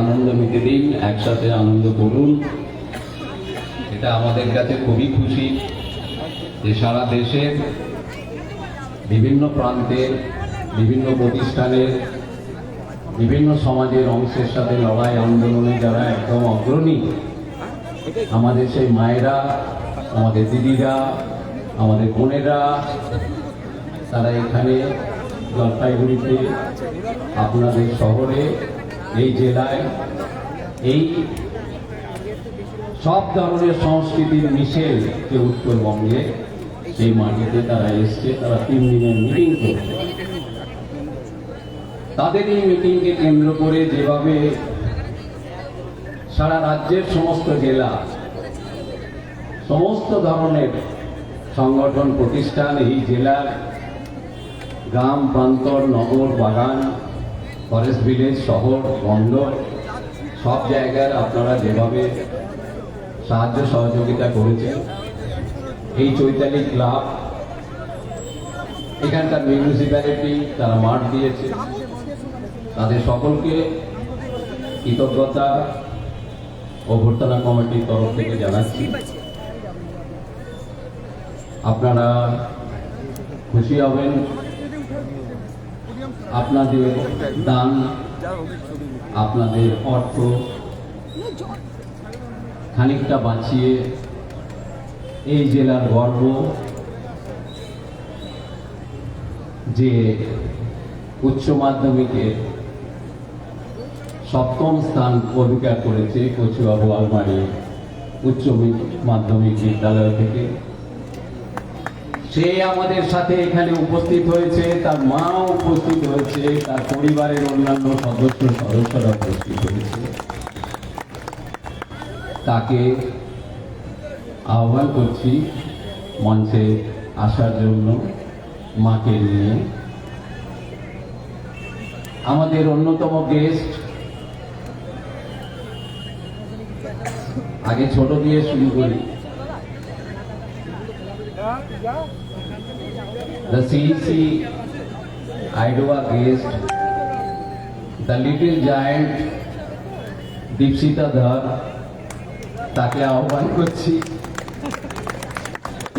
আনন্দ মিটে দিন, একসাথে আনন্দ করুন। এটা আমাদের কাছে খুবই খুশি যে সারা দেশের বিভিন্ন প্রান্তের বিভিন্ন প্রতিষ্ঠানের বিভিন্ন সমাজের অংশের সাথে লড়াই আন্দোলনে যারা একদম অগ্রণী, আমাদের সেই মায়েরা, আমাদের দিদিরা, আমাদের বোনেরা, তারা এখানে জলপাইগুড়িতে, আপনাদের শহরে এই জেলায় এই সব ধরনের সংস্কৃতির মিশেল যে উত্তরবঙ্গে, সেই মাটিতে তারা এসছে, তারা তিন দিনের মিটিং করছে। তাদের এই মিটিংকে কেন্দ্র করে যেভাবে সারা রাজ্যের সমস্ত জেলা, সমস্ত ধরনের সংগঠন, প্রতিষ্ঠান এই জেলার গ্রাম, প্রান্তর, নগর, বাগান ফরেস্ট ভিলেজ শহর, বন্দর, সব জায়গায় আপনারা যেভাবে সাহায্য সহযোগিতা করেছেন, এই চৈতালি ক্লাব, এখানকার মিউনিসিপ্যালিটি তারা মাঠ দিয়েছে। তাদের সকলকে কৃতজ্ঞতা অভ্যর্থনা কমিটির তরফ থেকে জানাচ্ছি। আপনারা খুশি হবেন। আপনাদের দান, আপনাদের অর্থ খানিকটা বাঁচিয়ে এই জেলার গর্ব যে উচ্চ মাধ্যমিকে সপ্তম স্থান অধিকার করেছে কচুয়া বোয়ালমারি উচ্চ মাধ্যমিক বিদ্যালয় থেকে। সে আমাদের সাথে এখানে উপস্থিত হয়েছে, তার মা উপস্থিত হয়েছে, তার পরিবারের অন্যান্য সদস্য সদস্যরা উপস্থিত হয়েছে। তাকে আহ্বান করছি মঞ্চে আসার জন্য, মাকে নিয়ে। আমাদের অন্যতম গেস্ট আগে ছোট দিয়ে শুরু করি। The CEC Idova guest, the little giant Dipsita ধর তাকে আহ্বান করছি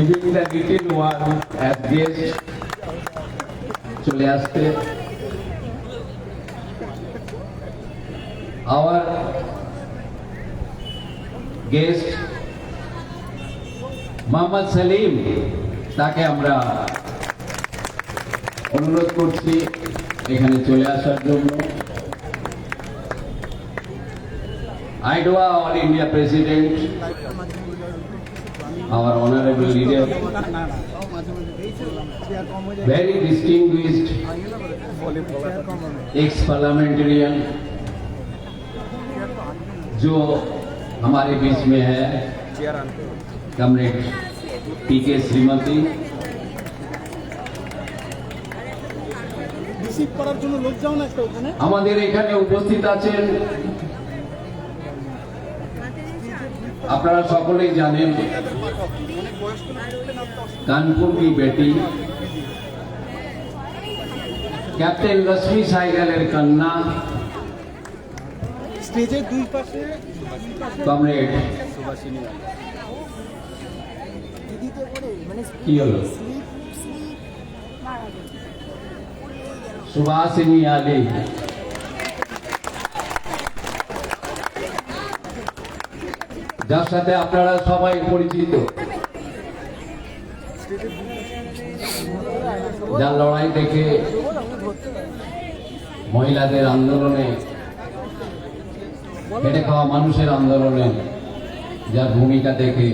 ইভিং the little one as guest চলে আসতে আওয়ার গেস্ট মোহাম্মদ সালিম তাকে আমরা অনুরোধ করছি এখানে চলে আসার জন্য আইডোয়া all India president our honorable leader, very distinguished ex-parliamentarian, जो हमारे बीच में है कमरेड पी के श्रीमती আমাদের এখানে উপস্থিত আছেন আপনারা সকলেই জানেন কানপুর কি বেটি? ক্যাপ্টেন লক্ষ্মী সাইকেলের কন্যা কমরেড। কি হলো? সুভাষিনী আলী যার সাথে আপনারা সবাই পরিচিত। যার লড়াই দেখে মহিলাদের আন্দোলনে খেটে খাওয়া মানুষের আন্দোলনে যার ভূমিকা দেখে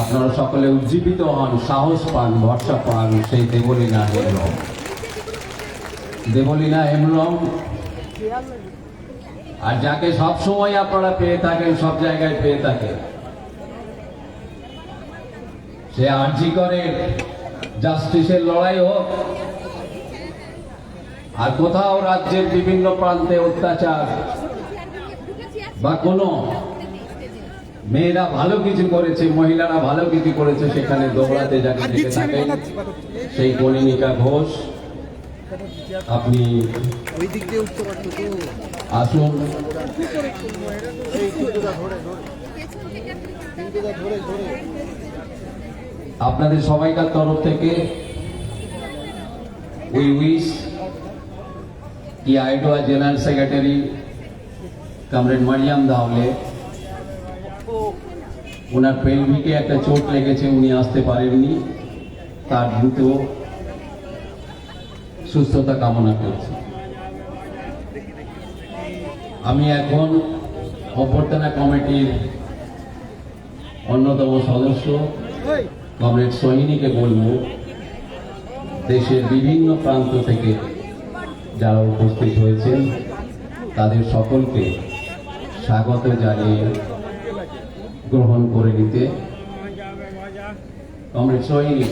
আপনারা সকলে উজ্জীবিত হন, সাহস পান, ভরসা পান, সেই দেবলীনা হেমরম দেবলীনা হেমরম আর যাকে সব সময় আপনারা পেয়ে থাকেন সব জায়গায় পেয়ে থাকেন সে আর্জি করে জাস্টিসের লড়াই হোক। আর কোথাও রাজ্যের বিভিন্ন প্রান্তে অত্যাচার বা কোনো মেয়েরা ভালো কিছু করেছে মহিলারা ভালো কিছু করেছে সেখানে দৌড়াতে যাকে দেখে থাকেন সেই কলিনিকা ঘোষ। আপনি ওই দিক দিয়ে আসুন। আপনাদের সবাইকার তরফ থেকে উই উইশ কি আইডোয়া general secretary comrade Mariam Dhawale, ওনার পেলভিকে একটা চোট লেগেছে, উনি আসতে পারেননি, তার দ্রুত সুস্থতা কামনা করছি। আমি এখন অভ্যর্থনা কমিটির অন্যতম সদস্য, কমরেড সোহিনীকে বলব, দেশের বিভিন্ন প্রান্ত থেকে যারা উপস্থিত হয়েছেন, তাদের সকলকে স্বাগত জানিয়ে গ্রহণ করে নিতে। কমরেড সোহিনী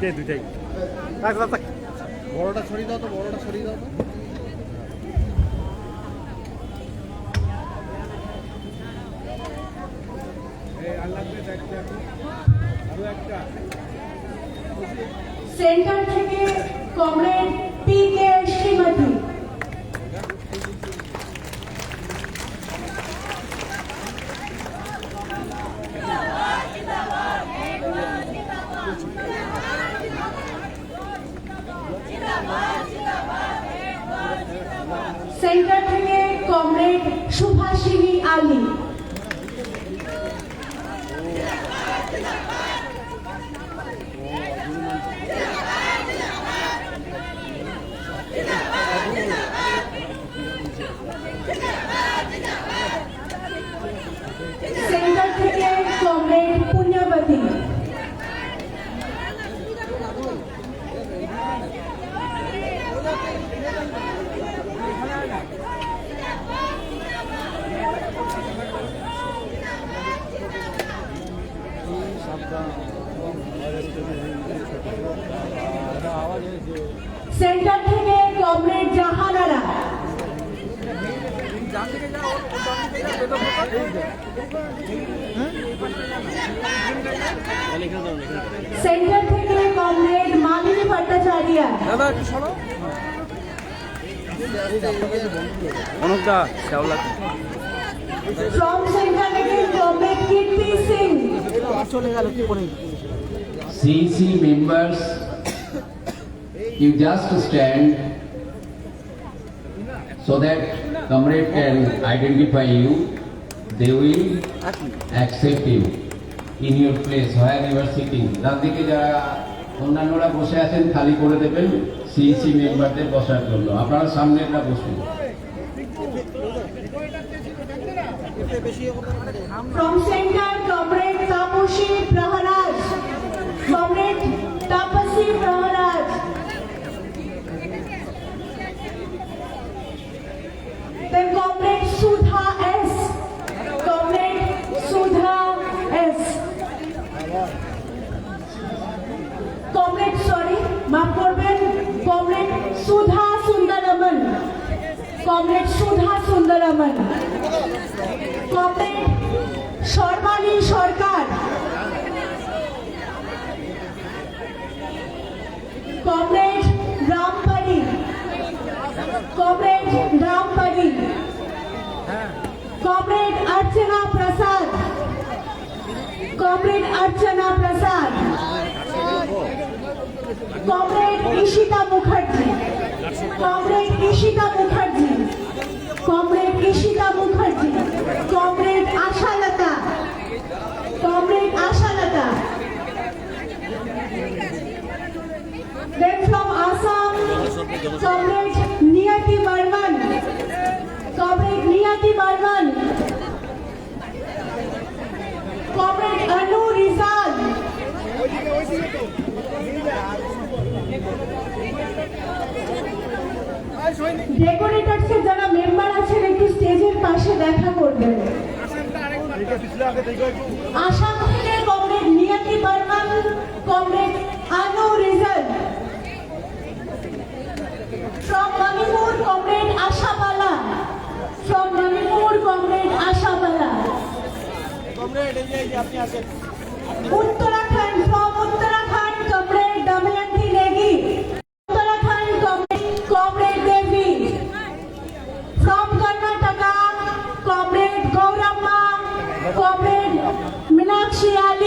দুটাই দুইটাই। থাক থাক থাক। বড়টা ছড়িয়ে দাও তো বড়টা ছড়িয়ে দাও তো। সেন্টার থেকে comrade P K Sreemathi centre থেকে কমরেড সুভাষিনী আলী। সেন্টার থেকে পুণ্যবতী সেন্টার থেকে কমরেড জাহানারা সেন্টার থেকে কমরেড মালিনী ভট্টাচার্য। দাদা একটু সরো। অনেকটা শ্যাওলা ফ্রম সেন্টার থেকে কমরেড কীর্তি সিং। চলে গেল কি করে CEC members, you just stand so that comrade can identify you. They will accept you in your place where you are sitting. ডান দিকে যারা অন্যান্যরা বসে আছেন খালি করে দেবেন সিইসি মেম্বারদের বসার জন্য। আপনারা সামনেরটা বসুন। বেশি ইয়ে করতে পারে from centre comrade Tapasi Sundaraman comrade Sarbani Sarkar comrade Rampari comrade Rampari comrade Archana Prasad, comrade Archana Prasad, comrade Ishita Mukherjee, comrade Ishita Mukherjee. Comrade Ishita Mukherjee comrade Ashalata comrade Ashalata Then from Assam, Comrade Niyati Barman. আশা করলে comrade Niyati Barman comrade Anu Rizal from Manipur comrade Ashabala from Manipur comrade Ashabala comrade এই যে আপনি আসেন Uttarakhand from Uttarakhand comrade Damayanti Negi. homenagear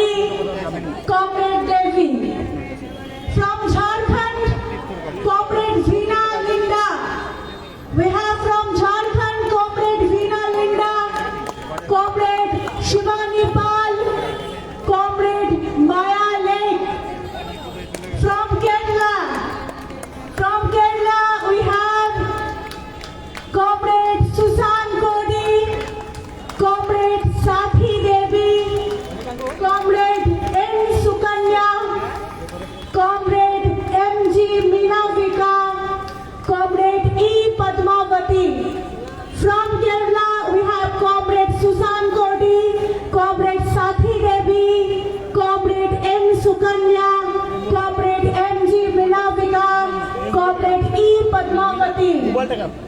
টাকা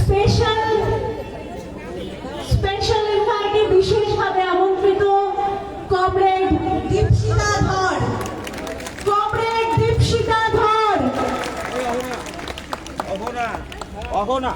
special special ইনভাইটে বিশেষভাবে আমন্ত্রিত কমরেড দীপশিতা ধর কমরেড দীপশিতা ধর অহনা। অহনা।